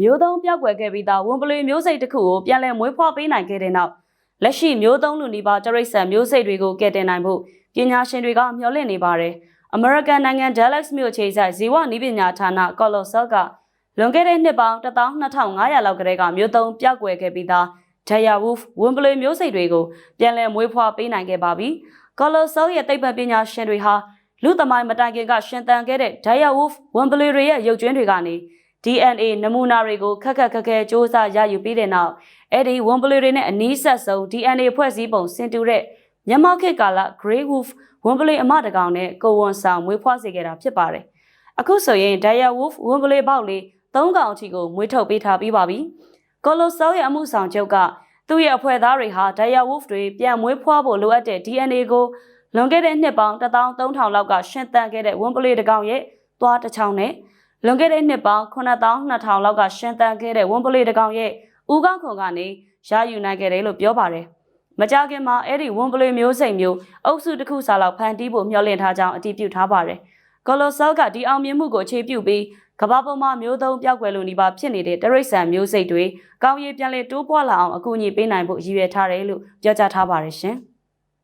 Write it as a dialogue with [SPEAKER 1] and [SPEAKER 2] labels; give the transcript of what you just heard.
[SPEAKER 1] မျိုးသုံးပြောက်ွယ်ခဲ့ပြီးသားဝန်ပလွေမျိုးစိတ်တစ်ခုကိုပြန်လည်မွေးဖွားပေးနိုင်ခဲ့တဲ့နောက်လက်ရှိမျိုးသုံးလူနီးပါးတရိတ်ဆန်မျိုးစိတ်တွေကိုကယ်တင်နိုင်ဖို့ပညာရှင်တွေကမျှော်လင့်နေပါတယ်။ American နိုင်ငံ Dallas မြို့ခြေဆိုင်ဇီဝနိပညာဌာန Colossal ကလွန်ခဲ့တဲ့နှစ်ပေါင်း12500လောက်ကတည်းကမျိုးသုံးပြောက်ွယ်ခဲ့ပြီးသား Daya Wolf ဝန်ပလွေမျိုးစိတ်တွေကိုပြန်လည်မွေးဖွားပေးနိုင်ခဲ့ပါပြီ။ Colossal ရဲ့သိပ္ပံပညာရှင်တွေဟာလူသမိုင်းမတိုင်ခင်ကရှင်သန်ခဲ့တဲ့ Daya Wolf ဝန်ပလွေတွေရဲ့ရုပ်ကြွင်းတွေကနေ DNA နမူနာတွေကိုခက်ခက်ခက်ခဲစူးစမ်းရယူပြီးတဲ့နောက်အဲ့ဒီဝန်ပလွေတွေနဲ့အနီးဆက်ဆုံး DNA ဖွဲ့စည်းပုံဆင်တူတဲ့မြမခေတ်ကာလ Grey Wolf ဝန်ပလွေအမတကောင်နဲ့ကိုဝန်ဆောင်မွေးဖွားစေခဲ့တာဖြစ်ပါတယ်။အခုဆိုရင် Daya Wolf ဝန်ပလွေပေါက်လေး၃ကောင်အထိကိုမွေးထုတ်ပေးထားပြီးပါပြီ။ Colossal ရဲ့အမှုဆောင်ချုပ်ကသူ့ရဲ့အဖွဲ့သားတွေဟာ Daya Wolf တွေပြန်မွေးဖွားဖို့လိုအပ်တဲ့ DNA ကိုလွန်ခဲ့တဲ့နှစ်ပေါင်း13000လောက်ကရှင်းတန်ခဲ့တဲ့ဝန်ပလွေတစ်ကောင်ရဲ့သွားတစ်ချောင်းနဲ့ လွန်ခဲ့တဲ့နှစ်ပေါင်း9200လောက်ကရှင်းတန်ခဲ့တဲ့ဝန်ပလွေတစ်ကောင်ရဲ့ဦးကောက်ခွန်ကနေရယူနိုင်ခဲ့တယ်လို့ပြောပါတယ်။မကြခင်မှာအဲ့ဒီဝန်ပလွေမျိုးစိတ်မျိုးအုပ်စုတစ်ခုစာလောက်ဖန်တီးဖို့မျှော်လင့်ထားကြောင်းအတည်ပြုထားပါတယ်။ Colossal ကဒီအောင်မြင်မှုကိုအခြေပြုပြီးကမ္ဘာပေါ်မှာမျိုးသုံးပြောက်ွယ်လိုနေပါဖြစ်နေတဲ့တရိတ်ဆန်မျိုးစိတ်တွေကောင်းရည်ပြန်လည်တိုးပွားလာအောင်အကူအညီပေးနိုင်ဖို့ရည်ရွယ်ထားတယ်လို့ပြောကြားထားပါတယ်ရှင်။